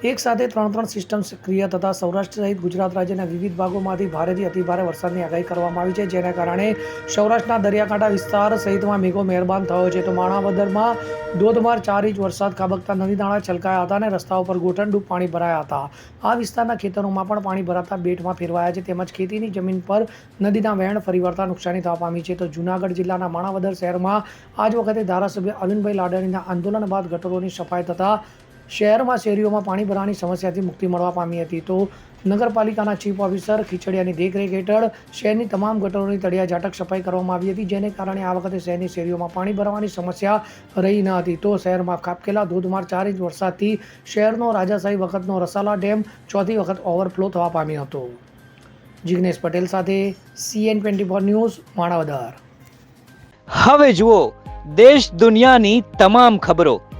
એક સાથે ત્રણ ત્રણ સિસ્ટમ સક્રિય થતાં સૌરાષ્ટ્ર સહિત ગુજરાત રાજ્યના વિવિધ ભાગોમાંથી ભારેથી અતિભારે વરસાદની આગાહી કરવામાં આવી છે, જેના કારણે સૌરાષ્ટ્રના દરિયાકાંઠા વિસ્તાર સહિતમાં મેઘો મહેરબાન થયો છે. તો માણાવદરમાં ધોધમાર ચાર ઇંચ વરસાદ ખાબકતા નદી નાળા છલકાયા હતા અને રસ્તાઓ પર ગોઠણડૂબ પાણી ભરાયા હતા. આ વિસ્તારના ખેતરોમાં પણ પાણી ભરાતા બેટમાં ફેરવાયા છે, તેમજ ખેતીની જમીન પર નદીના વહેણ ફરી વળતા નુકસાની થવા પામી છે. તો જૂનાગઢ જિલ્લાના માણાવદર શહેરમાં આજ વખતે ધારાસભ્ય અરવિંદભાઈ લાડાણીના આંદોલન બાદ ગટરોની સફાઈ થતા શહેરમાં શેરીઓમાં પાણી ભરાવાની સમસ્યાથી મુક્તિ મળવા પામી હતી. તો નગરપાલિકાના ચીફ ઓફિસર ખીચડિયાની દેખરેખ હેઠળ શહેરની તમામ ગટરોની તળિયા ઝાટક સફાઈ કરવામાં આવી હતી, જેને કારણે આ વખતે શહેરની શેરીઓમાં પાણી ભરવાની સમસ્યા રહી ન હતી. તો શહેરમાં ખાબકેલા ધોધમાર ચાર ઇંચ વરસાદથી શહેરનો રાજાશાહી વખતનો રસાલા ડેમ ચોથી વખત ઓવરફ્લો થવા પામ્યો હતો. જિગ્નેશ પટેલ સાથે CN twenty four news, Manavadar. હવે જુઓ, દેશ દુનિયાની તમામ ખબરો